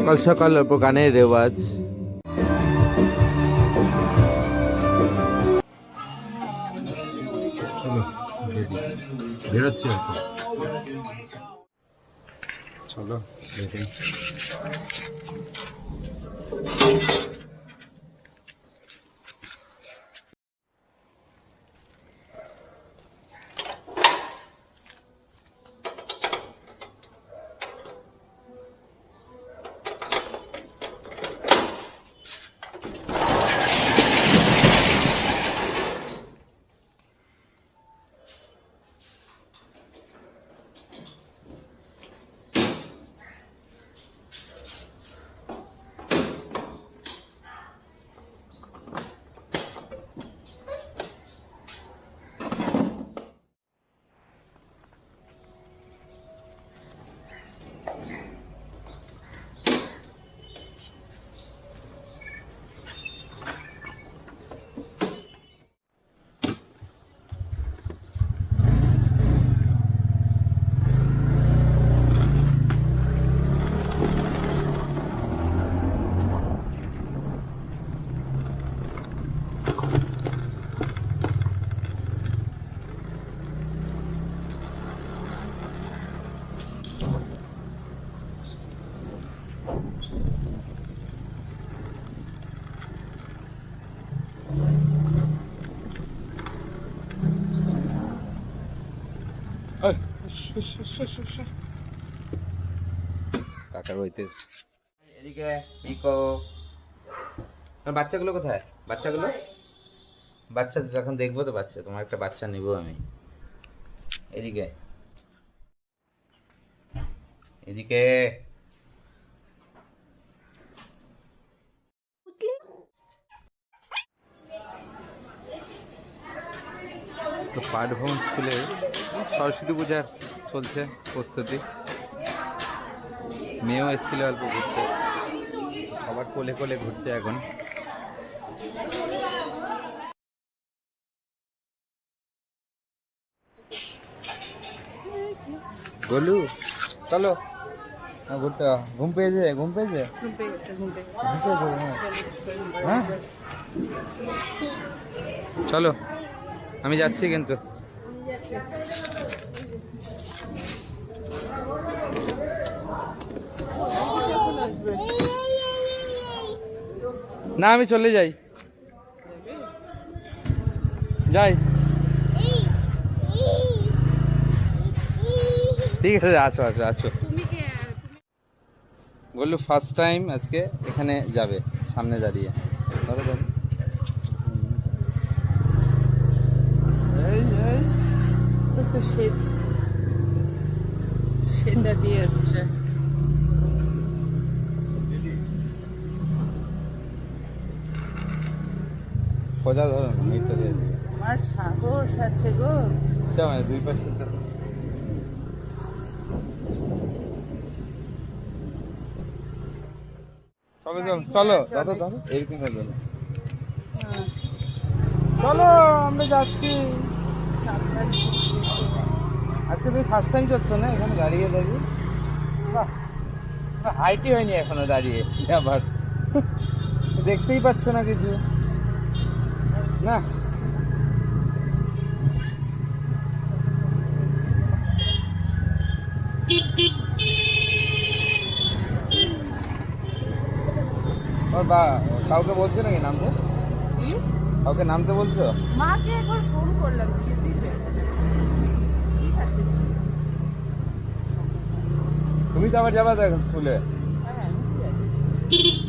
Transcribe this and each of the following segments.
সকাল সকাল অল্প গানের রেওয়াজ বেরোচ্ছি। চলো বেরোই। বাড়িতে এদিকে ইকো বাচ্চাগুলো কোথায়? বাচ্চাগুলো? বাচ্চা যখন দেখব তো বাচ্চা তোমার একটা বাচ্চা নিব আমি। এদিকে। এদিকে। তো পাঠভবন স্কুলে সরস্বতী পূজার চলছে প্রস্তুতি। মেয়েও এসেছিল অল্প ঘুরতে। সবার কোলে কোলে ঘুরছে এখন। গোলু চলো। হ্যাঁ, ঘুরতে ঘুম পেয়েছে? ঘুম পেয়েছে? ঘুম পেয়ে গেছে ঘুম ঘুম পেয়েছে? হ্যাঁ। হ্যাঁ? চলো। আমি যাচ্ছি কিন্তু। না আমি চলে যাই। যাই। ঠিক আছে আসো আসো আসো। তুমি কে বলল ফার্স্ট টাইম আজকে এখানে যাবে সামনে দাঁড়িয়ে। ধরো ধরো। শীতটা দিয়ে এসছে। সোজা ধরো মিটটা দিয়ে আমার সাহস আছে গো। আচ্ছা মানে দুই পাশে তো চলো চলো চলো ধরো ধরো এরকম ধরো হ্যাঁ, চলো আমরা যাচ্ছি। আজকে তুমি ফার্স্ট টাইম যাচ্ছ না? এখানে দাঁড়িয়ে দাঁড়িয়ে? বাহ হাইটই হয়নি এখনও দাঁড়িয়ে আবার। দেখতেই পাচ্ছ না কিছু। না। ওর বা কাউকে বলছো নাকি নামতে? কাউকে নামতে বলছো? মাকে একবার ফোন করলাম তুমি তো আবার যাবা এখন স্কুলে হ্যাঁ আমি ঠিক আছে।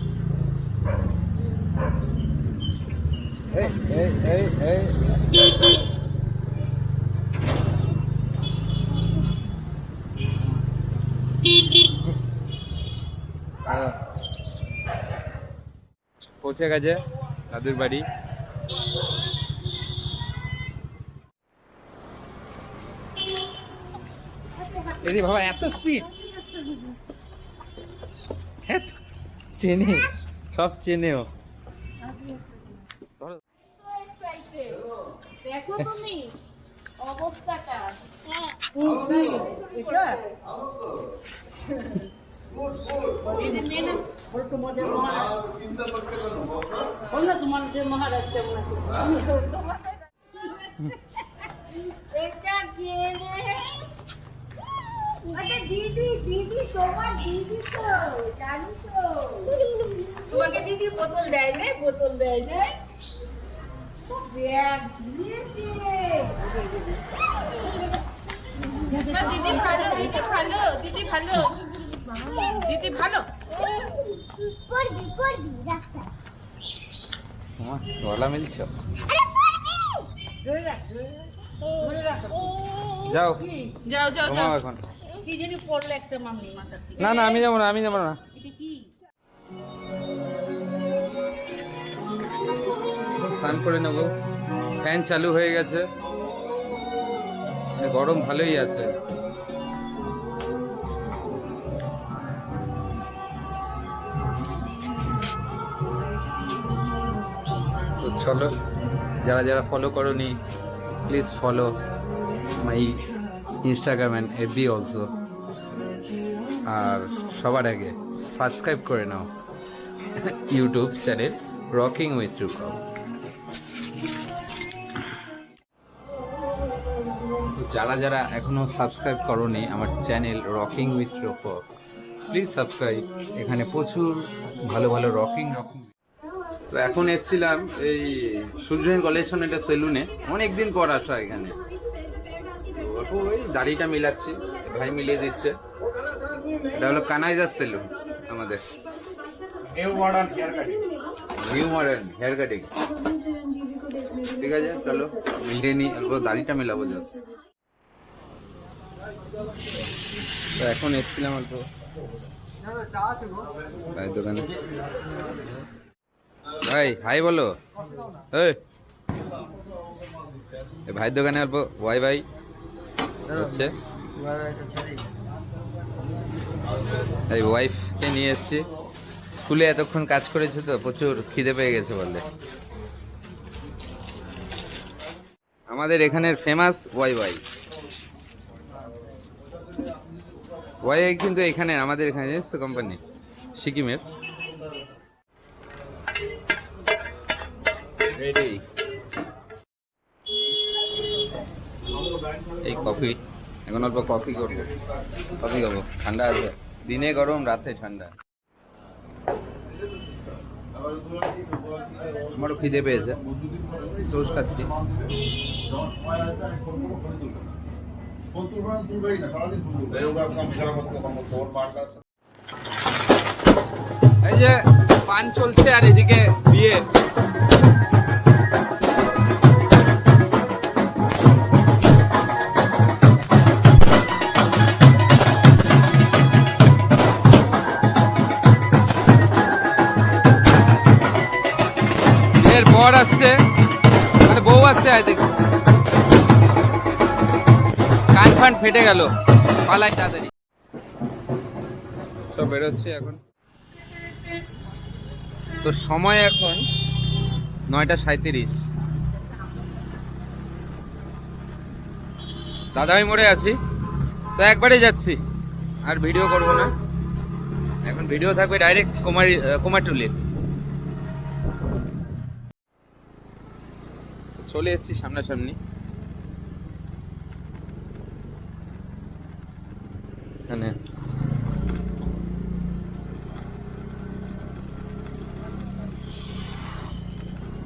এই এই এই এই। পৌঁছে গেছে দাদুর বাড়ি। এরে বাবা, এত স্পিড চেনে, সব চেনেও ধরো দেখো তুমি অবস্থাটা এটা দিদি মেয়ে না বল তোমাদের মহারাজ বল না তোমাদের মহারাজ কেমন আছে তোমাদের- এটা? কে রে? আচ্ছা দিদি দিদি তোমার দিদি তো জানি তো। তোমাকে দিদি বোতল দেয় না বোতল দেয় না ব্যাগ। দিদি ভালো দিদি ভালো দিদি ভালো দিদি ভালো করবি করবি ডাক্তার তোমার গলা মিলছ যাও যাও যাও যাও। এখন। কি জানি পড়ল একটা মামনি মাথার না না আমি যাব না আমি যাব না। এটা কি? স্নান করে নেব। ফ্যান চালু হয়ে গেছে। গরম ভালোই আছে। তো চলো, যারা যারা ফলো করনি please follow my Instagram and FB also আর সবার আগে সাবস্ক্রাইব করে নাও ইউটিউব চ্যানেল রকিং উইথ রুকম যারা যারা এখনও সাবস্ক্রাইব করনি আমার channel rocking with Rupak please subscribe এখানে প্রচুর ভালো ভালো রকিং রকিং তো এখন এসেছিলাম এই সূর্যেন কলেকশন এটা সেলুনে অনেক দিন পর আসা এখানে। ওই দাড়িটা মিলাচ্ছি ভাই মিলিয়ে দিচ্ছে। এটা হলো কানাইজার সেলুন আমাদের। নিউ মডার্ন হেয়ার কাটিং ঠিক আছে চলো মিলিয়ে নি অল্প দাড়িটা মেলাবো যা তো এখন এসছিলাম অল্প। ভাইয়ের দোকানে। ভাই, হাই বলো। এই। ভাইয়ের দোকানে অল্প। ওয়াই ভাই। হচ্ছে। এই ওয়াইফকে নিয়ে এসছি। স্কুলে এতক্ষণ কাজ করেছে তো, প্রচুর খিদে পেয়ে গেছে বলে। আমাদের এখানের ফেমাস ওয়াই ওয়াই ওয়াই কিন্তু এখানে, আমাদের এখানে কোম্পানি সিকিমের। এই কফি, এখন অল্প কফি করব। কফি খাব, ঠান্ডা আছে। দিনে গরম, রাতে ঠান্ডা। আমারও খিদে পেয়েছে। খাচ্ছি। এই যে পান চলছে আর এদিকে বিয়ে বিয়ের বর আসছে মানে বউ আসছে আই think। কান ফান ফেটে গেল। পালাই তাড়াতাড়ি। সব বেরোচ্ছে এখন। তো সময় এখন নয়টা সাঁত্রিশ দাদাভাই মোড়ে আছি। তো একবারে যাচ্ছি। আর ভিডিও করব না। এখন ভিডিও থাকবে ডাইরেক্ট কুমারী কুমারটুলির চলে এসেছি সামনাসামনি। এখানে।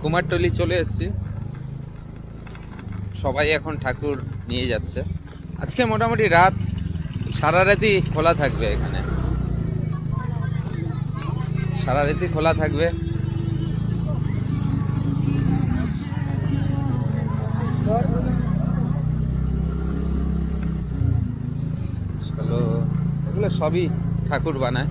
কুমারটলি চলে এসেছি। সবাই এখন ঠাকুর নিয়ে যাচ্ছে। আজকে মোটামুটি রাত সারা রাতি খোলা থাকবে এখানে। সারা রাতি খোলা থাকবে চলো এগুলো সবই ঠাকুর বানায়।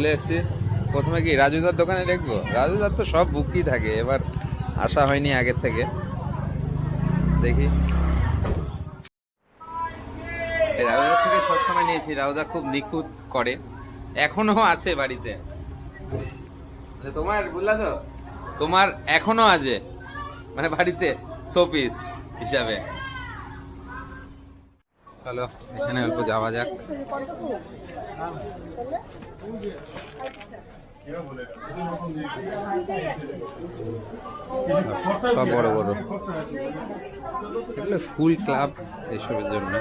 চলে এসেছি। প্রথমে কি রাজুদার দোকানে দেখব? রাজুদার তো সব বুকই থাকে, এবার আসা হয়নি আগের থেকে। দেখি। এই রাজুদার থেকে সবসময় নিয়েছি, রাজুদা খুব নিখুঁত করে। এখনও আছে বাড়িতে। মানে তোমার, বুঝলা তো? তোমার এখনও আছে। মানে বাড়িতে, শোপিস হিসাবে। চলো, এখানে অল্প যাওয়া যাক। সব বড় বড়। এগুলো স্কুল ক্লাব এসবের জন্য।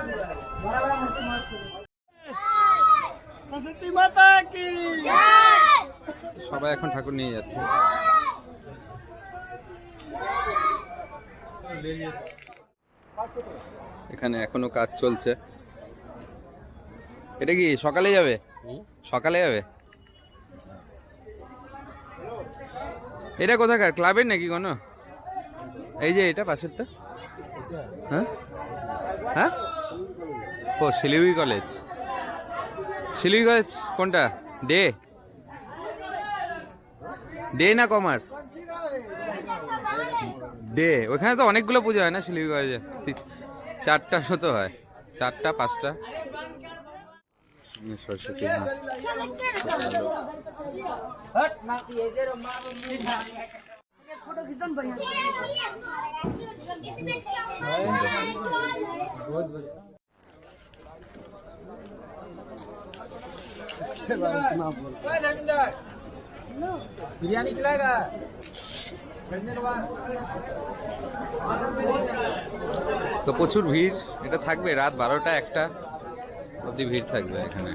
সবাই এখন ঠাকুর নিয়ে যাচ্ছে। এখানে এখনও কাজ চলছে। এটা কি সকালে যাবে? সকালে যাবে? এটা কোথাকার? ক্লাবের নাকি কোনো? এই যে এটা পাশেরটা। হ্যাঁ? হ্যাঁ? ও শিলিগুড়ি কলেজ। শিলিগুড়ি কলেজ কোনটা? ডে? ডে না কমার্স? ডে ওখানে তো অনেকগুলো পুজো হয় না শিলিগুড়ি কলেজে তি- চারটা মতো হয় চারটা পাঁচটা সরস্বতী মা। बिरयानी खिलाएगा তো প্রচুর ভিড়, এটা থাকবে রাত বারোটা, একটা অবধি ভিড় থাকবে এখানে।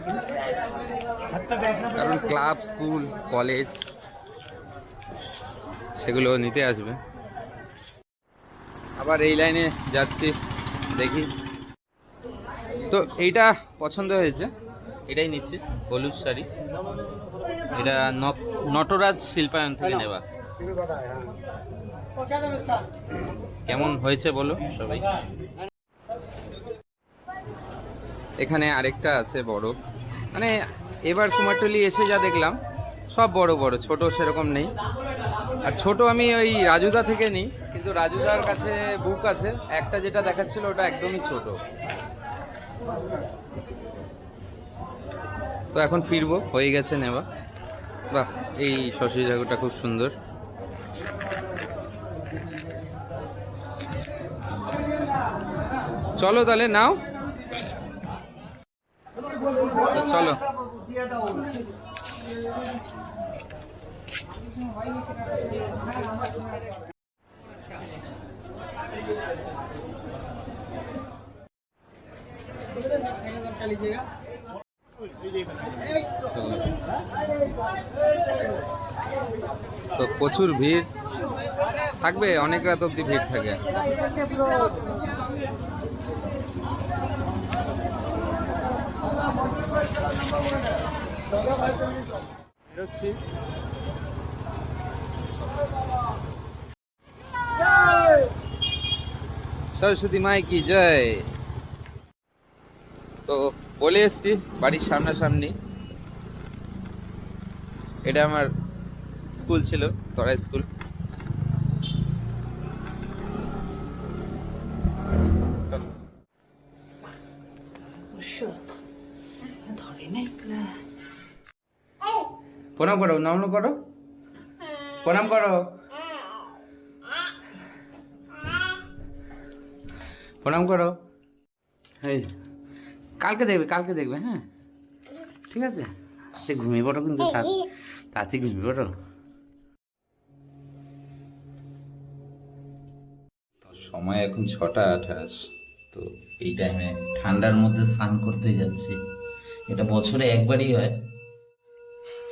কারণ ক্লাব, স্কুল, কলেজ সেগুলো নিতে আসবে। আবার এই লাইনে যাচ্ছি, দেখি। তো এইটা পছন্দ হয়েছে, এটাই নিচ্ছি, হলুদ শাড়ি। এটা নটরাজ শিল্পায়ন থেকে নেওয়া। কেমন হয়েছে বলো সবাই? এখানে আরেকটা আছে বড়। মানে এবার কুমারটুলি এসে যা দেখলাম, সব বড় বড়, ছোট সেরকম নেই। আর ছোট আমি ওই রাজুদা থেকে নিই, কিন্তু রাজুদার কাছে বুক আছে। একটা যেটা দেখাচ্ছিল ওটা একদমই ছোট। তো এখন ফিরবো, হয়ে গেছে নেওয়া। বাহ, এই সরস্বতী ঠাকুরটা খুব সুন্দর। চলো তাহলে নাও। চলো। তো প্রচুর ভিড়। থাকবে অনেক রাত অব্দি ভিড় থাকে। সরস্বতী মাই কি জয়? তো বলে এসছি বাড়ির সামনাসামনি। এটা আমার স্কুল ছিল, তরাই স্কুল। প্রণাম করো, নাম করো প্রণাম করো। প্রণাম করো। এই, কালকে দেখবে কালকে দেখবে হ্যাঁ। ঠিক আছে? ঘুমিয়ে পড়ো কিন্তু, তা- তাড়াতাড়ি ঘুমিয়ে পড়ো। সময় এখন ছটা আঠাশ, তো এই টাইমে ঠান্ডার মধ্যে স্নান করতে যাচ্ছি। এটা বছরে একবারই হয়।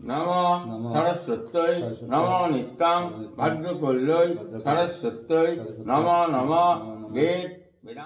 নম সরস্বত্যৈ নম নিত্যাং ভাগ্যকল্যৈ সরস্বত্যৈ নম নম বেদ বেদান্ত